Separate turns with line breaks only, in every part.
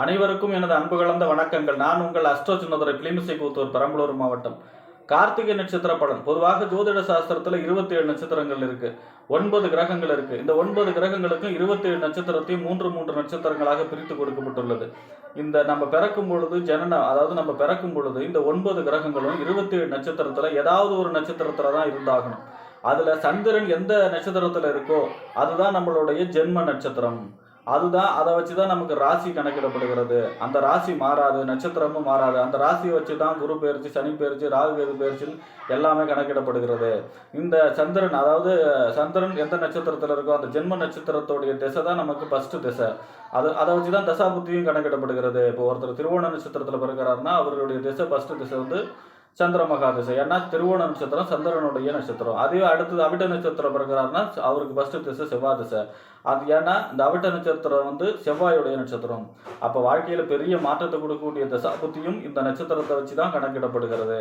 அனைவருக்கும் எனது அன்பு கலந்த வணக்கங்கள். நான் உங்கள் அஸ்ட்ரோ சின்னதுரை கிளிமிசை கூத்தூர் பெரம்பலூர் மாவட்டம். கார்த்திகை நட்சத்திர பலன். பொதுவாக ஜோதிட சாஸ்திரத்தில் இருபத்தி ஏழு நட்சத்திரங்கள் இருக்கு. ஒன்பது கிரகங்கள் இருக்கு. இந்த ஒன்பது கிரகங்களுக்கும் இருபத்தி ஏழு நட்சத்திரத்தையும் மூன்று மூன்று நட்சத்திரங்களாக பிரித்து கொடுக்கப்பட்டுள்ளது. இந்த நம்ம பிறக்கும் பொழுது ஜனன அதாவது நம்ம பிறக்கும் பொழுது இந்த ஒன்பது கிரகங்களும் இருபத்தி ஏழு நட்சத்திரத்தில் ஏதாவது ஒரு நட்சத்திரத்தில் தான் இருந்தாகணும். அதில் சந்திரன் எந்த நட்சத்திரத்தில் இருக்கோ அதுதான் நம்மளுடைய ஜென்ம நட்சத்திரம். அதுதான் அதை வச்சு தான் நமக்கு ராசி கணக்கிடப்படுகிறது. அந்த ராசி மாறாது நட்சத்திரமும் மாறாது. அந்த ராசியை வச்சு தான் குரு பயிற்சி சனி பயிற்சி ராகு கேது பயிற்சின்னு எல்லாமே கணக்கிடப்படுகிறது. இந்த சந்திரன் அதாவது சந்திரன் எந்த நட்சத்திரத்தில் இருக்கோ அந்த ஜென்ம நட்சத்திரத்துடைய திசை தான் நமக்கு ஃபஸ்ட்டு திசை. அது அதை வச்சு தான் தசாபுத்தியும் கணக்கிடப்படுகிறது. இப்போ ஒருத்தர் திருவோண நட்சத்திரத்தில் பிறக்கிறாருன்னா அவருடைய திசை ஃபஸ்ட்டு திசை வந்து சந்திர மகா திசை. ஏன்னா திருவோண நட்சத்திரம் சந்திரனுடைய நட்சத்திரம். அதே அடுத்தது அவிட்ட நட்சத்திரம் பிறக்கிறாருன்னா அவருக்கு ஃபஸ்ட்டு திசை செவ்வாய் திசை. அது ஏன்னா இந்த அவிட்ட நட்சத்திரம் வந்து செவ்வாயுடைய நட்சத்திரம். அப்போ வாழ்க்கையில் பெரிய மாற்றத்தை கொடுக்கக்கூடிய தசாபுத்தியும் இந்த நட்சத்திரத்தை வச்சு தான் கணக்கிடப்படுகிறது.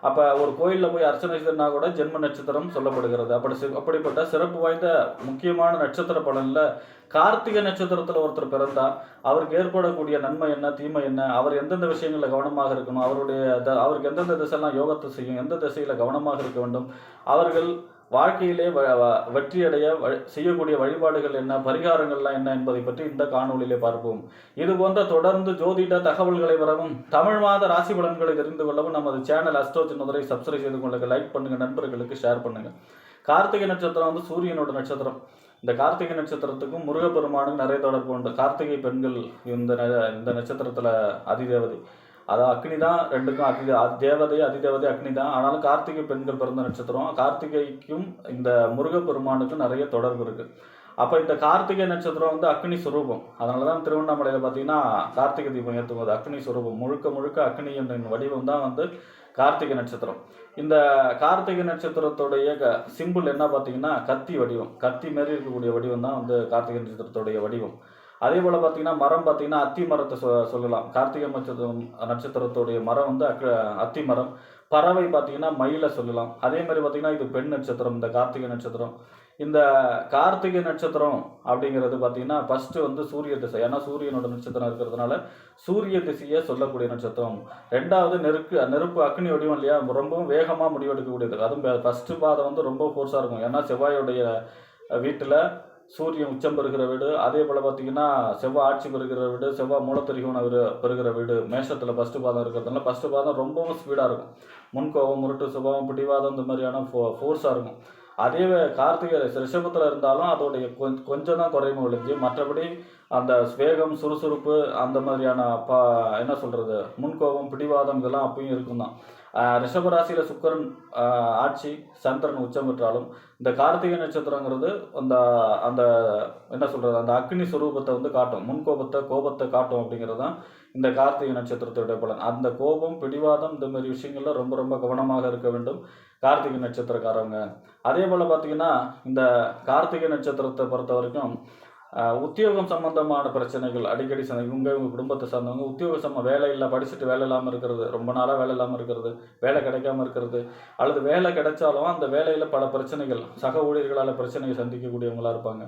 அப்போ ஒரு கோயிலில் போய் அர்ச்சனை செய்யணும்னா கூட ஜென்ம நட்சத்திரம் சொல்லப்படுகிறது. அப்படி அப்படிப்பட்ட சிறப்பு வாய்ந்த முக்கியமான நட்சத்திர பலனில் கார்த்திகை நட்சத்திரத்தில் ஒருத்தர் பிறந்தா அவருக்கு ஏற்படக்கூடிய நன்மை என்ன தீமை என்ன அவர் எந்தெந்த விஷயங்களில் கவனமாக இருக்கணும் அவருடைய த- அவருக்கு எந்தெந்த திசையெல்லாம் யோகத்தை செய்யும் எந்த திசையில் கவனமாக இருக்க வேண்டும் அவர்கள் வாழ்க்கையிலே வ- வெற்றியடைய செய்யக்கூடிய வழிபாடுகள் என்ன? பரிகாரங்கள்லாம் என்ன என்பதை பற்றி இந்த காணொளியிலே பார்ப்போம். இது போன்ற தொடர்ந்து ஜோதிட தகவல்களை பெறவும் தமிழ் மாத ராசி பலன்களை தெரிந்து கொள்ளவும் நமது சேனல் அஸ்ட்ரோ சின்னதுரை சப்ஸ்கிரைப் செய்து கொள்ளுங்க லைக் பண்ணுங்க நண்பர்களுக்கு ஷேர் பண்ணுங்க. கார்த்திகை நட்சத்திரம் வந்து சூரியனோட நட்சத்திரம். இந்த கார்த்திகை நட்சத்திரத்துக்கும் முருகப்பெருமானும் நிறைய தொடர்பு உண்டு. கார்த்திகை பெண்கள் இந்த ந- இந்த நட்சத்திரத்தில் அதிதேவதை. அதான் அக்னி தான் ரெண்டுக்கும் அதி தேவதை அதிதேவதை அக்னி தான். ஆனாலும் கார்த்திகை பெண்கள் பிறந்த நட்சத்திரம். கார்த்திகைக்கும் இந்த முருகப்பெருமானுக்கும் நிறைய தொடர்பு இருக்குது அப்போ இந்த கார்த்திகை நட்சத்திரம் வந்து அக்னி சுரூபம். அதனால தான் திருவண்ணாமலையில் பார்த்தீங்கன்னா கார்த்திகை தீபம் ஏற்றும் அக்னி சுரூபம். முழுக்க முழுக்க அக்னி என்ற வடிவம் தான் வந்து கார்த்திகை நட்சத்திரம். இந்த கார்த்திகை நட்சத்திரத்துடைய க சிம்பிள் என்ன பார்த்தீங்கன்னா கத்தி வடிவம். கத்தி மாரி இருக்கக்கூடிய வடிவம் தான் வந்து கார்த்திகை நட்சத்திரத்துடைய வடிவம். அதே போல் பார்த்தீங்கன்னா மரம் பார்த்தீங்கன்னா அத்தி மரத்தை சொ சொல்லலாம். கார்த்திகை நட்சத்திரம் நட்சத்திரத்துடைய மரம் வந்து அக் அத்தி மரம். பறவை பார்த்தீங்கன்னா மயிலை சொல்லலாம். அதே மாதிரி பார்த்தீங்கன்னா இது பெண் நட்சத்திரம் இந்த கார்த்திகை நட்சத்திரம். இந்த கார்த்திகை நட்சத்திரம் அப்படிங்கிறது பார்த்தீங்கன்னா ஃபஸ்ட்டு வந்து சூரிய திசை. ஏன்னா சூரியனோட நட்சத்திரம் இருக்கிறதுனால சூரிய திசையை சொல்லக்கூடிய நட்சத்திரம். ரெண்டாவது நெருக்கு நெருப்பு அக்னி வடிவம் இல்லையா? ரொம்பவும் வேகமாக முடிவெடுக்கக்கூடியது. அதுவும் ஃபஸ்ட்டு பாதம் வந்து ரொம்ப ஃபோர்ஸாக இருக்கும். ஏன்னா செவ்வாயுடைய வீட்டில் சூரியன் உச்சம் பெறுகிற வீடு அதே போல் பார்த்தீங்கன்னா செவ்வாய் ஆட்சி பெறுகிற வீடு செவ்வாய் மூலத்திரிகோண வீடு பெறுகிற வீடு மேஷத்தில் ஃபஸ்ட்டு பாதம் இருக்கிறதுனால ஃபஸ்ட்டு பாதம் ரொம்பவும் ஸ்பீடாக இருக்கும். முன்கோபம் முருட்டு சுபாவம் பிடிவாதம் இந்த மாதிரியான ஃபோ ஃபோர்ஸாக இருக்கும். அதே கார்த்திகை ரிஷபத்தில் இருந்தாலும் அதோடைய கொஞ்சம் தான் குறையும் ஒழிஞ்சு மற்றபடி அந்த வேகம் சுறுசுறுப்பு அந்த மாதிரியான ப என்ன சொல்கிறது முன்கோபம் பிடிவாதம் இதெல்லாம் அப்பயும் இருக்கும் தான் ரிஷபராசியில் சுக்கரன் ஆட்சி சந்திரன் உச்சம் பெற்றாலும் இந்த கார்த்திகை நட்சத்திரங்கிறது அந்த அந்த என்ன சொல்கிறது அந்த அக்னி சுரூபத்தை வந்து காட்டும். முன்கோபத்தை கோபத்தை காட்டும் அப்படிங்கிறது தான் இந்த கார்த்திகை நட்சத்திரத்துடைய பலன். அந்த கோபம் பிடிவாதம் இந்த மாதிரி விஷயங்கள்ல ரொம்ப ரொம்ப கவனமாக இருக்க வேண்டும் கார்த்திகை நட்சத்திரக்காரவங்க அதே போல் பார்த்தீங்கன்னா இந்த கார்த்திகை நட்சத்திரத்தை பொறுத்த வரைக்கும் உத்தியோகம் சம்பந்தமான பிரச்சனைகள் அடிக்கடி சந்தை இவங்க இவங்க குடும்பத்தை சார்ந்தவங்க உத்தியோக சம்ம வேலை இல்லை படிச்சுட்டு வேலை இல்லாமல் இருக்கிறது ரொம்ப நாளாக வேலை இல்லாமல் இருக்கிறது வேலை கிடைக்காம இருக்கிறது அல்லது வேலை கிடைச்சாலும் அந்த வேலையில் பல பிரச்சனைகள் சக ஊழியர்களால் பிரச்சனைகள் சந்திக்கக்கூடியவங்களாக இருப்பாங்க.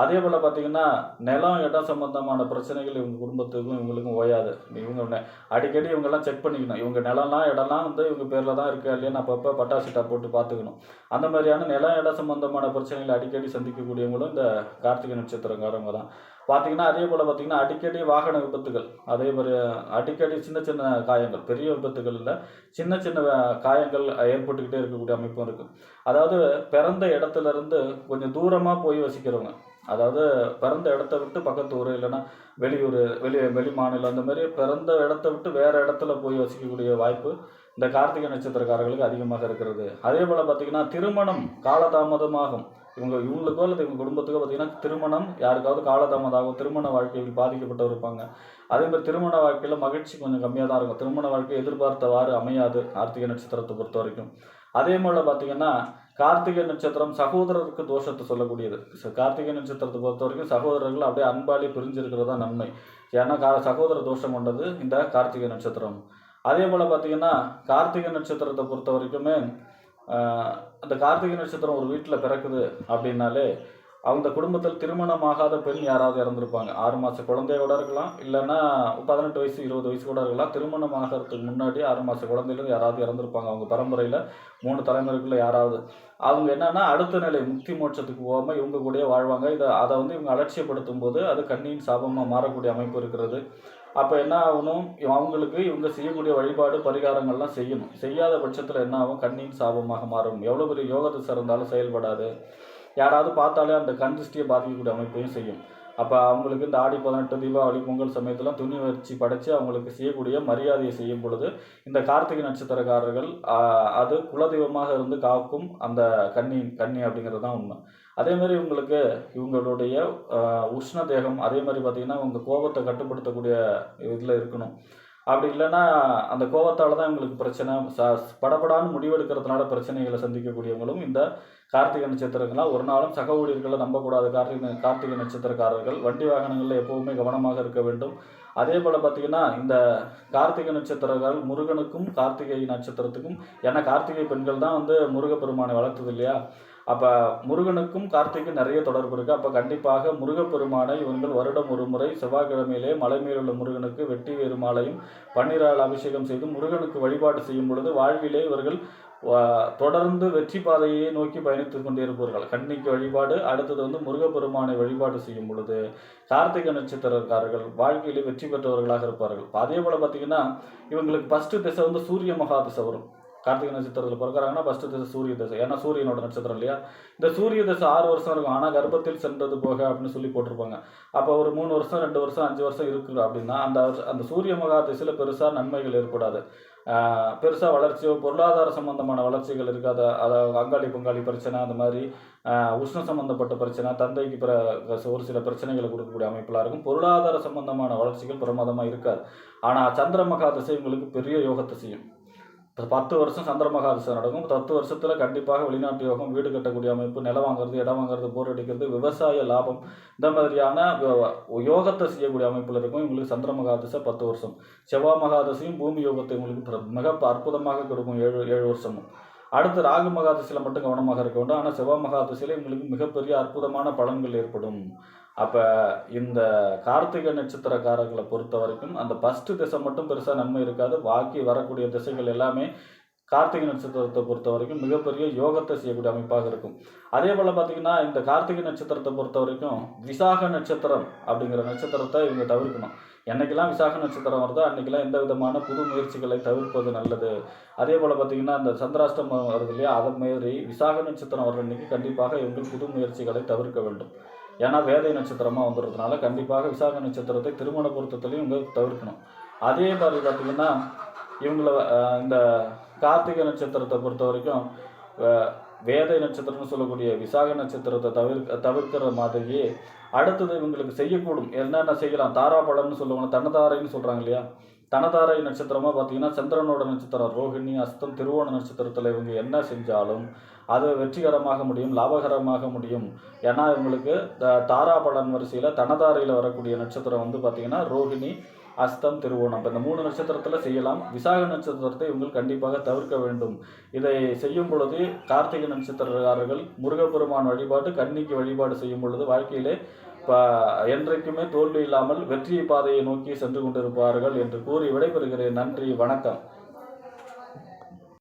அதே போல் பார்த்தீங்கன்னா நிலம் இடம் சம்பந்தமான பிரச்சனைகள் இவங்க குடும்பத்துக்கும் இவங்களுக்கும் ஓயாது. இவங்க அடிக்கடி இவங்கெல்லாம் செக் பண்ணிக்கணும். இவங்க நிலம்லாம் இடம்லாம் வந்து இவங்க பேரில் தான் இருக்கா இல்லையான்னு அப்பப்போ பட்டாசிட்டா போட்டு பார்த்துக்கணும். அந்த மாதிரியான நிலம் இடம் சம்பந்தமான பிரச்சனைகளை அடிக்கடி சந்திக்கக்கூடியவங்களும் இந்த கார்த்திகை நட்சத்திரக்காரவங்க தான். பார்த்தீங்கன்னா அதே போல் பார்த்தீங்கன்னா அடிக்கடி வாகன விபத்துகள் அதே மாதிரி அடிக்கடி சின்ன சின்ன காயங்கள் பெரிய விபத்துகள் இல்லை சின்ன சின்ன காயங்கள் ஏற்பட்டுக்கிட்டே இருக்கக்கூடிய அமைப்பும் இருக்குது அதாவது பிறந்த இடத்துல இருந்து கொஞ்சம் தூரமாக போய் வசிக்கிறவங்க அதாவது பிறந்த இடத்த விட்டு பக்கத்து ஊர் இல்லைன்னா வெளியூர் வெளி வெளி மாநிலம் அந்த மாதிரி பிறந்த இடத்த விட்டு வேறு இடத்துல போய் வசிக்கக்கூடிய வாய்ப்பு இந்த கார்த்திகை நட்சத்திரக்காரர்களுக்கு அதிகமாக இருக்கிறது. அதே போல் பார்த்தீங்கன்னா திருமணம் காலதாமதமாகும். இவங்க இவங்களுக்கோ அல்லது இவங்க குடும்பத்துக்கோ பார்த்தீங்கன்னா திருமணம் யாருக்காவது காலதாமதாகும் திருமண வாழ்க்கையில் பாதிக்கப்பட்டவர் இருப்பாங்க. அதே மாதிரி திருமண வாழ்க்கையில் மகிழ்ச்சி கொஞ்சம் கம்மியாக தான் இருக்கும். திருமண வாழ்க்கை எதிர்பார்த்தவாறு அமையாது கார்த்திகை நட்சத்திரத்தை பொறுத்த வரைக்கும். அதே போல் பார்த்தீங்கன்னா கார்த்திகை நட்சத்திரம் சகோதரருக்கு தோஷத்தை சொல்லக்கூடியது. கார்த்திகை நட்சத்திரத்தை பொறுத்த வரைக்கும் சகோதரர்கள் அப்படியே அன்பாளி பிரிஞ்சிருக்கிறதா நன்மை. ஏன்னா கா சகோதர தோஷம் கொண்டது இந்த கார்த்திகை நட்சத்திரம். அதே போல் பார்த்தீங்கன்னா கார்த்திகை நட்சத்திரத்தை பொறுத்த வரைக்குமே அந்த கார்த்திகை நட்சத்திரம் ஒரு வீட்டில் பிறக்குது அப்படின்னாலே அவங்க குடும்பத்தில் திருமணமாகாத பெண் யாராவது இறந்துருப்பாங்க. ஆறு மாத குழந்தையோட இருக்கலாம் இல்லைன்னா பதினெட்டு வயசு இருபது வயசு கூட இருக்கலாம். திருமணம் ஆகிறதுக்கு முன்னாடி ஆறு மாத குழந்தையிலேருந்து யாராவது இறந்துருப்பாங்க. அவங்க பரம்பரையில் மூணு தலைமுறைக்குள்ள யாராவது. அவங்க என்னன்னா அடுத்த நிலை முக்தி மோட்சத்துக்கு போகாமல் இவங்க கூடயே வாழ்வாங்க. இதை அதை வந்து இவங்க அலட்சியப்படுத்தும் போது அது கண்ணியின் சாபமாக மாறக்கூடிய அமைப்பு இருக்கிறது. அப்போ என்ன ஆகணும்? அவங்களுக்கு இவங்க செய்யக்கூடிய வழிபாடு பரிகாரங்கள்லாம் செய்யணும். செய்யாத பட்சத்தில் என்ன ஆகும்? கண்ணின் சாபமாக மாறும். எவ்வளோ பெரிய யோகத்தை சிறந்தாலும் செயல்படாது. யாராவது பார்த்தாலே அந்த கண் திருஷ்டியை பாதிக்கக்கூடிய அமைப்பையும் செய்யும். அப்போ அவங்களுக்கு இந்த ஆடி பதினெட்டு தீபாவளி பொங்கல் சமயத்தெலாம் துணி வச்சு படைச்சு அவங்களுக்கு செய்யக்கூடிய மரியாதையை செய்யும் பொழுது இந்த கார்த்திகை நட்சத்திரக்காரர்கள் அது குலதெய்வமாக இருந்து காக்கும் அந்த கன்னி கன்னி அப்படிங்கிறது தான் உண்மை. அதே மாதிரி இவங்களுக்கு இவங்களுடைய உஷ்ண தேகம் அதே மாதிரி பார்த்தீங்கன்னா இவங்க கோபத்தை கட்டுப்படுத்தக்கூடிய இதில் இருக்கணும். அப்படி இல்லைன்னா அந்த கோபத்தால் தான் இவங்களுக்கு பிரச்சனை. ச படப்படான்னு முடிவெடுக்கிறதுனால பிரச்சனைகளை சந்திக்கக்கூடியவங்களும் இந்த கார்த்திகை நட்சத்திரங்களாம் ஒரு நாளும் சக ஊழியர்களை நம்பக்கூடாது. கார்த்திகை கார்த்திகை நட்சத்திரக்காரர்கள் வண்டி வாகனங்களில் எப்போவுமே கவனமாக இருக்க வேண்டும். அதே போல் பார்த்தீங்கன்னா இந்த கார்த்திகை நட்சத்திரங்கள் முருகனுக்கும் கார்த்திகை நட்சத்திரத்துக்கும் ஏன்னா கார்த்திகை பெண்கள் தான் வந்து முருகப்பெருமானை வளர்த்தது இல்லையா? அப்போ முருகனுக்கும் கார்த்திகை நிறைய தொடர்பு இருக்குது அப்போ கண்டிப்பாக முருகப்பெருமானை இவங்கள் வருடம் ஒரு முறை செவ்வாய்க்கிழமையிலே மலை மேலுள்ள முருகனுக்கு வெட்டி வேறு மாலையும் பன்னீரால் அபிஷேகம் செய்து முருகனுக்கு வழிபாடு செய்யும் பொழுது வாழ்விலே இவர்கள் தொடர்ந்து வெற்றி பாதையை நோக்கி பயணித்து கொண்டே கண்ணிக்கு வழிபாடு அடுத்தது வந்து முருகப்பெருமானை வழிபாடு செய்யும் பொழுது கார்த்திகை நட்சத்திரக்காரர்கள் வாழ்க்கையிலே வெற்றி பெற்றவர்களாக இருப்பார்கள். அதே போல் பார்த்தீங்கன்னா இவங்களுக்கு ஃபஸ்ட்டு திசை வந்து சூரிய மகா திசை வரும். கார்த்திகை நட்சத்திரத்தில் பிறக்கிறாங்கன்னா ஃபஸ்ட்டு திசை சூரிய திசை. ஏன்னா சூரியனோட நட்சத்திரம் இல்லையா? இந்த சூரிய திசை ஆறு வருஷம் இருக்கும். ஆனால் கர்ப்பத்தில் சென்றது போக அப்படின்னு சொல்லி போட்டிருப்பாங்க. அப்போ ஒரு மூணு வருஷம் ரெண்டு வருஷம் அஞ்சு வருஷம் இருக்குது அப்படின்னா அந்த அந்த சூரிய மகா திசையில் பெருசாக நன்மைகள் ஏற்படாது. பெருசாக வளர்ச்சியோ பொருளாதார சம்பந்தமான வளர்ச்சிகள் இருக்காத. அதாவது அங்காளி பங்காளி பிரச்சனை அந்த மாதிரி உஷ்ண சம்பந்தப்பட்ட பிரச்சனை தந்தைக்கு பிற ஒரு சில பிரச்சனைகளை கொடுக்கக்கூடிய அமைப்பெல்லாம் இருக்கும். பொருளாதார சம்பந்தமான வளர்ச்சிகள் பிரமாதமாக இருக்காது. ஆனால் சந்திர மகா திசை உங்களுக்கு பெரிய யோகத்தை செய்யும். இப்போ பத்து வருஷம் சந்திர மகா நடக்கும். பத்து வருஷத்தில் கண்டிப்பாக வெளிநாட்டு யோகம் வீடு கட்டக்கூடிய அமைப்பு நிலம் வாங்குறது இடம் வாங்குறது போர் அடிக்கிறது விவசாய லாபம் இந்த மாதிரியான யோகத்தை செய்யக்கூடிய அமைப்பில் இருக்கும் இவங்களுக்கு சந்திர பத்து வருஷம். செவ்வாய் மகாதிசையும் பூமி யோகத்தை உங்களுக்கு மிக அற்புதமாக கொடுக்கும் ஏழு ஏழு வருஷமும். அடுத்து ராகு மகாதசையில் மட்டும் கவனமாக இருக்க வேண்டும். ஆனால் செவ்வாய் மகா உங்களுக்கு மிகப்பெரிய அற்புதமான பலன்கள் ஏற்படும். அப்போ இந்த கார்த்திகை நட்சத்திரக்காரர்களை பொறுத்த வரைக்கும் அந்த ஃபஸ்ட்டு திசை மட்டும் பெருசாக நன்மை இருக்காது. பாக்கி வரக்கூடிய திசைகள் எல்லாமே கார்த்திகை நட்சத்திரத்தை பொறுத்த வரைக்கும் மிகப்பெரிய யோகத்தை செய்யக்கூடிய அமைப்பாக இருக்கும். அதே போல் பார்த்தீங்கன்னா இந்த கார்த்திகை நட்சத்திரத்தை பொறுத்த வரைக்கும் விசாக நட்சத்திரம் அப்படிங்கிற நட்சத்திரத்தை இவங்க தவிர்க்கணும். என்றைக்கெல்லாம் விசாக நட்சத்திரம் வருதோ அன்றைக்கெல்லாம் எந்த விதமான புது முயற்சிகளை தவிர்ப்பது நல்லது. அதே போல் பார்த்தீங்கன்னா இந்த சந்திராஷ்டமம் வருது இல்லையா அதை மாரி விசாக நட்சத்திரம் வர்ற அன்றைக்கி கண்டிப்பாக இவங்க புது முயற்சிகளை தவிர்க்க வேண்டும். ஏன்னா வேதை நட்சத்திரமாக வந்துடுறதுனால கண்டிப்பாக விசாக நட்சத்திரத்தை திருமண பொருத்தத்துலையும் இவங்க தவிர்க்கணும். அதே மாதிரி பார்த்தீங்கன்னா இவங்களை இந்த கார்த்திகை நட்சத்திரத்தை பொறுத்த வரைக்கும் வேதை நட்சத்திரம்னு சொல்லக்கூடிய விசாக நட்சத்திரத்தை தவிர்க்க தவிர்க்கிற மாதிரியே அடுத்தது இவங்களுக்கு செய்யக்கூடும். என்னென்ன செய்யலாம்? தாராபலம்னு சொல்லுவாங்க தனதாரைன்னு சொல்கிறாங்க இல்லையா? தனதாரை நட்சத்திரமாக பார்த்தீங்கன்னா சந்திரனோட நட்சத்திரம் ரோஹிணி அஸ்தம் திருவோண நட்சத்திரத்தில் இவங்க என்ன செஞ்சாலும் அது வெற்றிகரமாக முடியும் லாபகரமாக முடியும். ஏன்னா இவங்களுக்கு த- தாராபலன் வரிசையில் தனதாரையில் வரக்கூடிய நட்சத்திரம் வந்து பார்த்தீங்கன்னா ரோஹிணி அஸ்தம் திருவோணம். இப்போ இந்த மூணு நட்சத்திரத்தில் செய்யலாம். விசாக நட்சத்திரத்தை இவங்கள் கண்டிப்பாக தவிர்க்க வேண்டும். இதை செய்யும் பொழுது கார்த்திகை நட்சத்திரக்காரர்கள் முருகப்பெருமான் வழிபாடு கன்னிக்கு வழிபாடு செய்யும் பொழுது வாழ்க்கையிலே என்றைக்குமே தோல்வி இல்லாமல் வெற்றி பாதையை நோக்கி சென்று கொண்டிருப்பார்கள் என்று கூறி விடைபெறுகிறேன். நன்றி வணக்கம்.